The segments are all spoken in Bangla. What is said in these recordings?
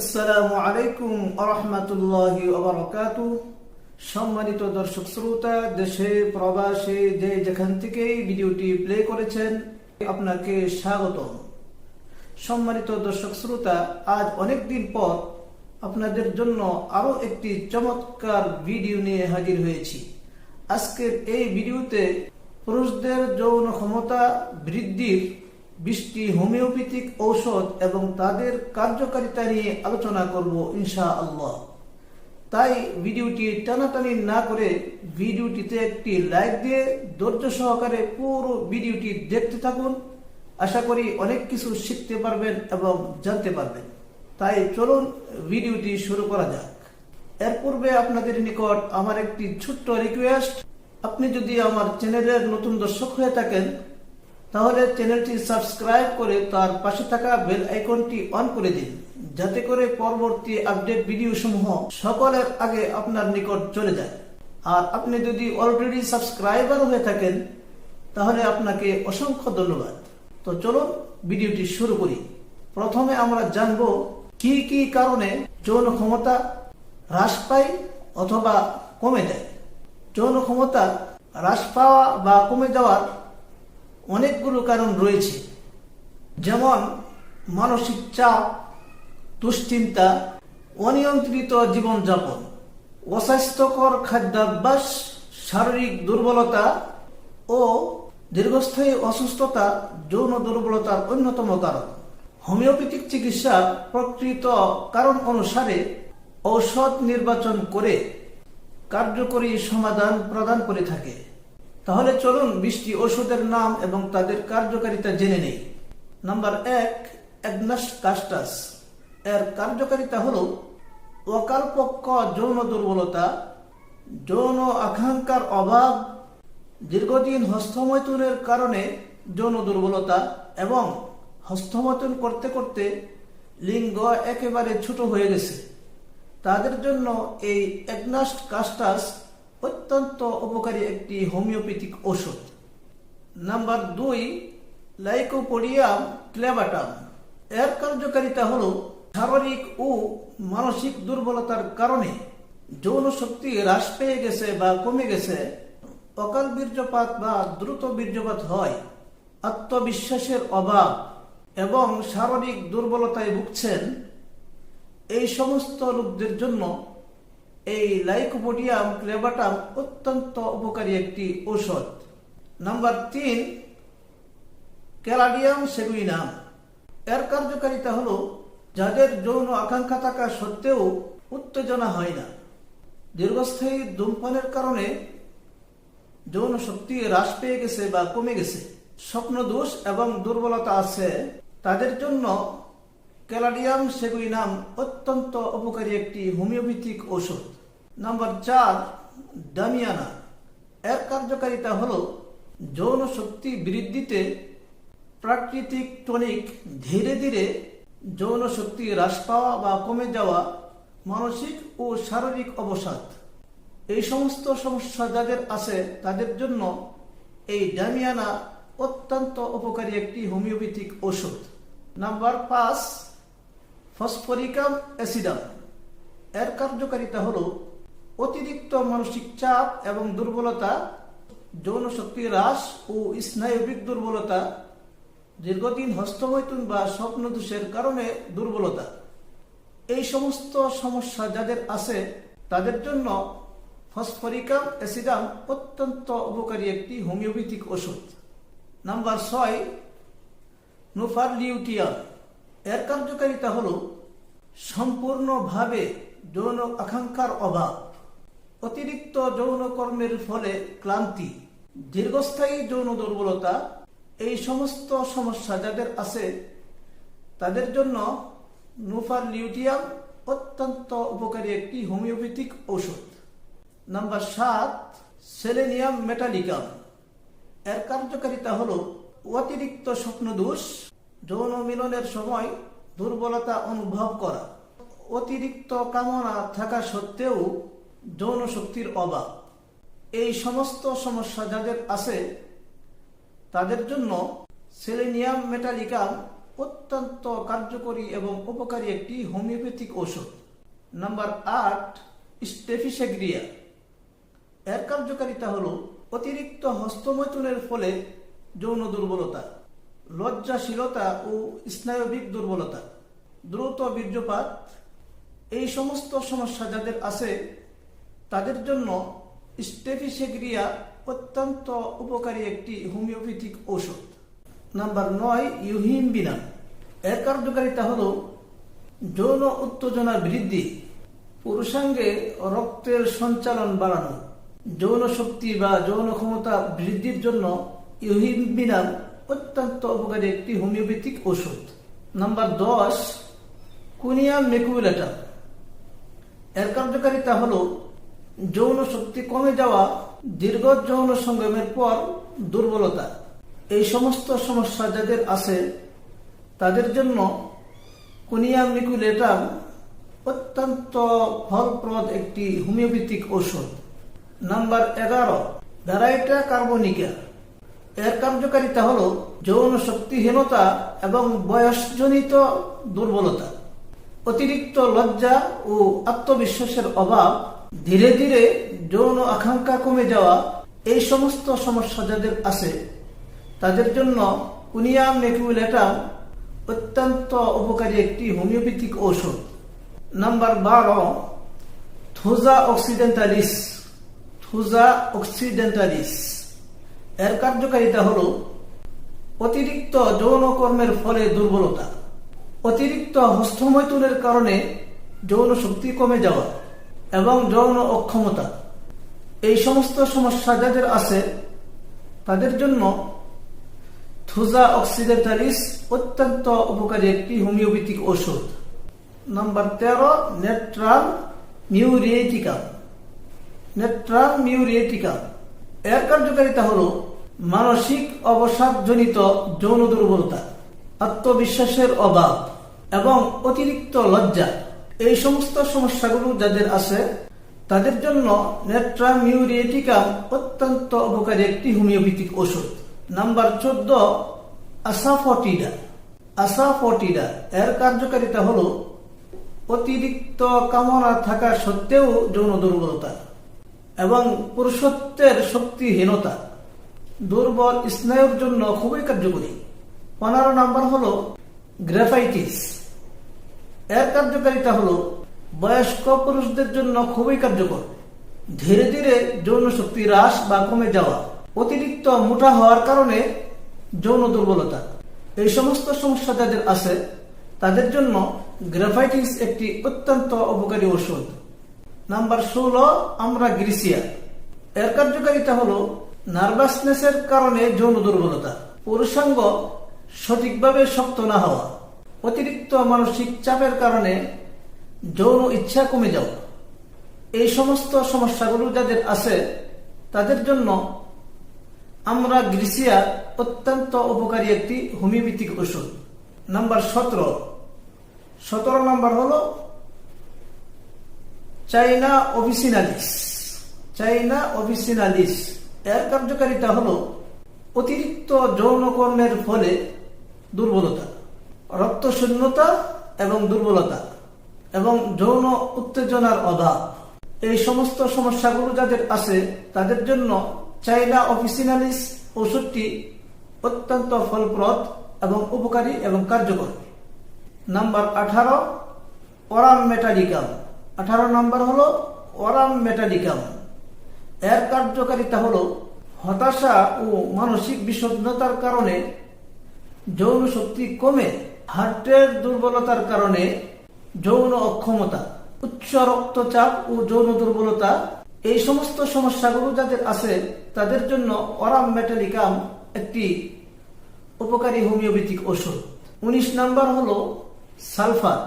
আসসালামু আলাইকুম আরহামাতুল্লাহি ওবারাকাতু সম্মানিত দর্শক শ্রোতা, দেশে, প্রবাসে যে যেখান থেকেই ভিডিওটি প্লে করেছেন, আপনাকে স্বাগতম। সম্মানিত দর্শক শ্রোতা, আজ অনেক দিন পর আপনাদের জন্য আরও একটি চমৎকার ভিডিও নিয়ে হাজির হয়েছি। আজকের এই ভিডিওতে পুরুষদের যৌন ক্ষমতা বৃদ্ধির বৃষ্টি, হোমিওপ্যাথিক ঔষধ এবং তাদের কার্যকারিতা নিয়ে আলোচনা করব ইনশা আল্লাহ তাই ভিডিওটি টানাটানি না করে ভিডিওটিতে একটি লাইক দিয়ে ধৈর্য সহকারে পুরো ভিডিওটি দেখতে থাকুন। আশা করি অনেক কিছু শিখতে পারবেন এবং জানতে পারবেন। তাই চলুন ভিডিওটি শুরু করা যাক। এর পূর্বে আপনাদের নিকট আমার একটি ছোট্ট রিকোয়েস্ট আপনি যদি আমার চ্যানেলের নতুন দর্শক হয়ে থাকেন তাহলে চ্যানেলটি সাবস্ক্রাইব করে তার পাশে থাকা বেল আইকনটি অন করে দিন, যাতে করে পরবর্তী আপডেট ভিডিও সমূহ সকলের আগে আপনার নিকট চলে যায়। আর আপনি যদি অলরেডি সাবস্ক্রাইবার হয়ে থাকেন, তাহলে আপনাকে অসংখ্য ধন্যবাদ। তো চলুন ভিডিওটি শুরু করি। প্রথমে আমরা জানব কি কি কারণে যৌন ক্ষমতা হ্রাস পায় অথবা কমে যায়। যৌন ক্ষমতা হ্রাস পাওয়া বা কমে যাওয়ার অনেকগুলো কারণ রয়েছে। যেমন, মানসিক চাপ, দুশ্চিন্তা, অনিয়ন্ত্রিত জীবনযাপন, অস্বাস্থ্যকর খাদ্যাভ্যাস, শারীরিক দুর্বলতা ও দীর্ঘস্থায়ী অসুস্থতা যৌন দুর্বলতার অন্যতম কারণ। হোমিওপ্যাথিক চিকিৎসা প্রকৃত কারণ অনুসারে ঔষধ নির্বাচন করে কার্যকরী সমাধান প্রদান করে থাকে। তাহলে চলুন বৃষ্টি ওষুধের নাম এবং তাদের কার্যকারিতা জেনে নেই। নাম্বার এক অ্যাগনাস কাস্টাস। এর কার্যকারিতা হল অকালপক্ষ যৌন দুর্বলতা, যৌন আকাঙ্ক্ষার অভাব, দীর্ঘদিন হস্তমৈথুনের কারণে যৌন দুর্বলতা এবং হস্তমৈথুন করতে করতে লিঙ্গ একেবারে ছোট হয়ে গেছে। তাদের জন্য এই অ্যাগনাস্ট কাস্টাস অত্যন্ত উপকারী একটি হোমিওপ্যাথিক ওষুধ নাম্বার দুই, লাইকোপোডিয়াম ক্লেবাটাম এর কার্যকারিতা হল শারীরিক ও মানসিক দুর্বলতার কারণে যৌন শক্তি হ্রাস পেয়ে গেছে বা কমে গেছে, অকাল বীর্যপাত বা দ্রুত বীর্যপাত হয়, আত্মবিশ্বাসের অভাব এবং শারীরিক দুর্বলতায় ভুগছেন। এই সমস্ত লোকদের জন্য এই লাইকোপোডিয়াম ক্লেবাটাম অত্যন্ত উপকারী একটি ঔষধ। নাম্বার তিন, ক্যালাডিয়াম সেগুইনাম। এর কার্যকারিতা হলো, যাদের যৌন আকাঙ্ক্ষা থাকা সত্ত্বেও উত্তেজনা হয় না। দীর্ঘস্থায়ী ধূমপানের কারণে যৌন শক্তি হ্রাস পেয়ে গেছে বা কমে গেছে। স্বপ্ন দোষ এবং দুর্বলতা আছে। তাদের জন্য ক্যালাডিয়াম সেগুইনাম অত্যন্ত উপকারী একটি হোমিওপ্যাথিক ঔষধ। নাম্বার চার, ডামিয়ানা। এর কার্যকারিতা হল, যৌন শক্তি বৃদ্ধিতে প্রাকৃতিক টনিক ধীরে ধীরে যৌন শক্তি হ্রাস পাওয়া বা কমে যাওয়া মানসিক ও শারীরিক অবসাদ। এই সমস্ত সমস্যা যাদের আছে তাদের জন্য এই ডামিয়ানা অত্যন্ত উপকারী একটি হোমিওপ্যাথিক ওষুধ নাম্বার পাঁচ ফসফরিকাম অ্যাসিডাম। এর কার্যকারিতা হল অতিরিক্ত মানসিক চাপ এবং দুর্বলতা, যৌন শক্তি হ্রাস ও স্নায়বিক দুর্বলতা, দীর্ঘদিন হস্তমৈথুন বা স্বপ্নদোষের কারণে দুর্বলতা। এই সমস্ত সমস্যা যাদের আছে, তাদের জন্য ফসফরিকাম অ্যাসিডাম অত্যন্ত উপকারী একটি হোমিওপ্যাথিক ওষুধ। নাম্বার ছয়, নুফারলিউটিয়াম। এর কার্যকারিতা হল সম্পূর্ণভাবে যৌন আকাঙ্ক্ষার অভাব, অতিরিক্ত যৌন কর্মের ফলে ক্লান্তি, দীর্ঘস্থায়ী যৌন দুর্বলতা, এই সমস্ত সমস্যা যাদের আছে, তাদের জন্য নুফার লিউটিয়াম অত্যন্ত উপকারী একটি হোমিওপ্যাথিক ঔষধ। নাম্বার সাত, সেলেনিয়াম মেটালিকাম। এর কার্যকারিতা হল অতিরিক্ত স্বপ্নদোষ যৌন মিলনের সময় দুর্বলতা অনুভব করা। অতিরিক্ত কামনা থাকা সত্ত্বেও যৌন শক্তির অভাব। এই সমস্ত সমস্যা যাদের আছে, তাদের জন্য সেলেনিয়াম মেটালিকাম অত্যন্ত কার্যকরী এবং উপকারী একটি হোমিওপ্যাথিক ঔষধ। নাম্বার আট, স্টেফিসেগ্রিয়া। এর কার্যকারিতা হল অতিরিক্ত হস্তমৈথুনের ফলে যৌন দুর্বলতা। লজ্জাশীলতা ও স্নায়বিক দুর্বলতা, দ্রুত বীর্যপাত, এই সমস্ত সমস্যা যাদের আছে, তাদের জন্য স্টেফিসেগ্রিয়া অত্যন্ত উপকারী একটি হোমিওপ্যাথিক ঔষধ। নাম্বার নয়, ইউহিমবিনা। এর কার্যকারিতা হল যৌন উত্তেজনা বৃদ্ধি, পুরুষাঙ্গে রক্তের সঞ্চালন বাড়ানো। যৌন শক্তি বা যৌন ক্ষমতা বৃদ্ধির জন্য ইউহিমবিনাম অত্যন্ত উপকারী একটি হোমিওপ্যাথিক ওষুধ। নাম্বার দশ, কুনিয়া মেকুলেটার এর কার্যকারিতা হল, যৌন শক্তি কমে যাওয়া, দীর্ঘ যৌন সংগ্রামের পর দুর্বলতা। এই সমস্ত সমস্যা যাদের আছে, তাদের জন্য কুনিয়া মিকুলেটাম অত্যন্ত ফলপ্রদ একটি হোমিওপ্যাথিক ঔষধ নাম্বার এগারো, ভ্যারাইটা কার্বনিকা। এর কার্যকারিতা হল যৌন শক্তিহীনতা এবং বয়সজনিত দুর্বলতা। অতিরিক্ত লজ্জা ও আত্মবিশ্বাসের অভাব, ধীরে ধীরে যৌন আকাঙ্ক্ষা কমে যাওয়া, এই সমস্ত সমস্যা যাদের আছে, তাদের জন্য কুনিয়া মেকুলেটাম অত্যন্ত উপকারী একটি হোমিওপ্যাথিক ঔষধ। নাম্বার বারো, থুজা অক্সিডেন্টালিস। Thuja occidentalis. এর কার্যকারিতা হল অতিরিক্ত যৌন কর্মের ফলে দুর্বলতা, অতিরিক্ত হস্তমৈথুনের কারণে যৌন শক্তি কমে যাওয়া এবং যৌন অক্ষমতা। এই সমস্ত সমস্যা যাদের আছে, তাদের জন্য থুজা অক্সিডেন্টালিস অত্যন্ত উপকারী একটি হোমিওপ্যাথিক ওষুধ নাম্বার তেরো নেট্রাল মিউরিয়েটিকা। নেট্রাল মিউরিয়েটিকা। এর কার্যকারিতা হল মানসিক অবসাদজনিত যৌন দুর্বলতা, আত্মবিশ্বাসের অভাব এবং অতিরিক্ত লজ্জা। এই সমস্ত সমস্যাগুলো যাদের আছে, তাদের জন্য নেট্রামিউরিয়েটিকাম অত্যন্ত উপকারী একটি হোমিওপ্যাথিক ওষুধ নাম্বার চোদ্দ, আসাফটিডা। আসাফটিডা এর কার্যকারিতা হল অতিরিক্ত কামনা থাকা সত্ত্বেও যৌন দুর্বলতা এবং পুরুষত্বের শক্তিহীনতা। দুর্বল, স্নায়ুর জন্য খুবই কার্যকরী। পনেরো নাম্বার হল গ্রাফাইটিস। এর কার্যকারিতা হল বয়স্ক পুরুষদের জন্য খুবই কার্যকর। ধীরে ধীরে যৌন শক্তি হ্রাস বা কমে যাওয়া, অতিরিক্ত মোটা হওয়ার কারণে যৌন দুর্বলতা। এই সমস্ত সমস্যা যাদের আছে, তাদের জন্য গ্রাফাইটিস একটি অত্যন্ত উপকারী ওষুধ নাম্বার ষোলো, আমরা গ্রিসিয়া। এর কার্যকারিতা হল নার্ভাসনেসের কারণে যৌন দুর্বলতা। পুরুষাঙ্গ সঠিকভাবে শক্ত না হওয়া। অতিরিক্ত মানসিক চাপের কারণে যৌন ইচ্ছা কমে যাওয়া। এই সমস্ত সমস্যাগুলো যাদের আছে, তাদের জন্য আমরা গ্রিসিয়া অত্যন্ত উপকারী একটি হোমিওপ্যাথিক ওষুধ। নাম্বার সতেরো। সতেরো নাম্বার হলো চাইনা অফিসিনালিস চাইনা অফিসিনালিস এর কার্যকারিতা হলো অতিরিক্ত যৌনকর্মের ফলে দুর্বলতা, রক্তশূন্যতা এবং দুর্বলতা এবং যৌন উত্তেজনার অভাব। এই সমস্ত সমস্যাগুলো যাদের আছে, তাদের জন্য চাইনা অফিসিনালিস ওষুধটি অত্যন্ত ফলপ্রদ এবং উপকারী এবং কার্যকর। নাম্বার আঠারো ওরাম মেটাডিকাম আঠারো নম্বর হলো ওরাম মেটাডিকাম এর কার্যকারিতা হলো হতাশা ও মানসিক বিষণ্ণতার কারণে, যৌন শক্তি কমে, হার্টের দুর্বলতার কারণে, যৌন অক্ষমতা, উচ্চ রক্তচাপ ও যৌন দুর্বলতা, এই সমস্ত সমস্যাগুলো যাদের আছে, তাদের জন্য অরাম মেটালিকাম একটি উপকারী হোমিওপ্যাথিক ওষুধ উনিশ নাম্বার হলো সালফার।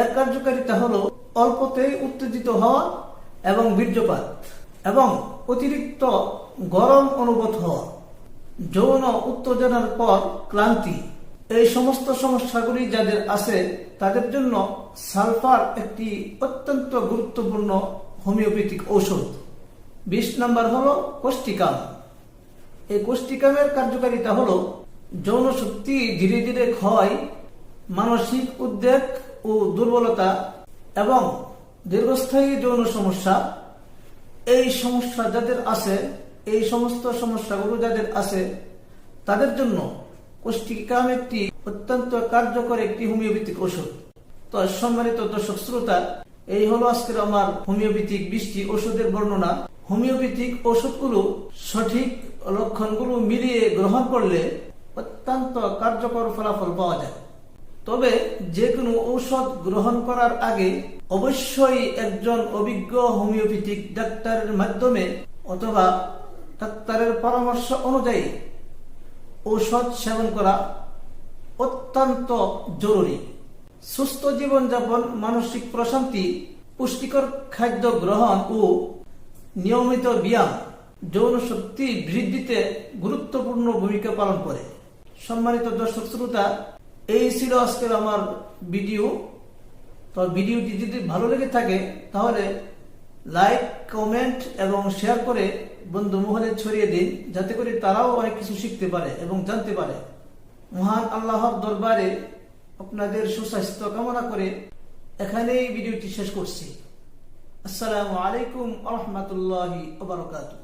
এর কার্যকারিতা হলো অল্পতেই উত্তেজিত হওয়া এবং বীর্যপাত। এবং অতিরিক্ত গরম অনুভূত হওয়া, যৌন উত্তেজনার পর ক্লান্তি, এই সমস্ত সমস্যাগুলি যাদের আছে, তাদের জন্য সালফার একটি অত্যন্ত গুরুত্বপূর্ণ হোমিওপ্যাথিক ঔষধ। বিশ নম্বর হল কোষ্টিকাম এই কোষ্টিকামের কার্যকারিতা হল যৌন শক্তি ধীরে ধীরে ক্ষয়, মানসিক উদ্বেগ ও দুর্বলতা এবং দীর্ঘস্থায়ী যৌন সমস্যা এই সমস্যা যাদের আছে, এই সমস্ত সমস্যাগুলো যাদের আছে, তাদের জন্য কোষ্টিকাম একটি অত্যন্ত কার্যকর একটি হোমিওপ্যাথিক ওষুধ। তো সম্মানিত দর্শক শ্রোতা, এই হলো আজকের আমার হোমিওপ্যাথিক বৃষ্টি ওষুধের বর্ণনা। হোমিওপ্যাথিক ওষুধগুলো সঠিক লক্ষণগুলো মিলিয়ে গ্রহণ করলে অত্যন্ত কার্যকর ফলাফল পাওয়া যায়। তবে যে কোনো ঔষধ গ্রহণ করার আগে অবশ্যই একজন অভিজ্ঞ হোমিওপ্যাথিক ডাক্তারের মাধ্যমে অথবা ডাক্তারের পরামর্শ অনুযায়ী ঔষধ সেবন করা অত্যন্ত জরুরি। সুস্থ জীবনযাপন, মানসিক প্রশান্তি, পুষ্টিকর খাদ্য গ্রহণ ও নিয়মিত ব্যায়াম যৌন শক্তি বৃদ্ধিতে গুরুত্বপূর্ণ ভূমিকা পালন করে। সম্মানিত দর্শক শ্রোতা এই ছিল আজকের আমার ভিডিও। তো ভিডিওটি যদি ভালো লেগে থাকে, তাহলে লাইক, কমেন্ট এবং শেয়ার করে বন্ধু মহলে ছড়িয়ে দিন, যাতে করে তারাও অনেক কিছু শিখতে পারে এবং জানতে পারে। মহান আল্লাহর দরবারে আপনাদের সুস্বাস্থ্য কামনা করে এখানেই ভিডিওটি শেষ করছি। আসসালামু আলাইকুম আহমতুল্লাহি ওবরাকাতুহ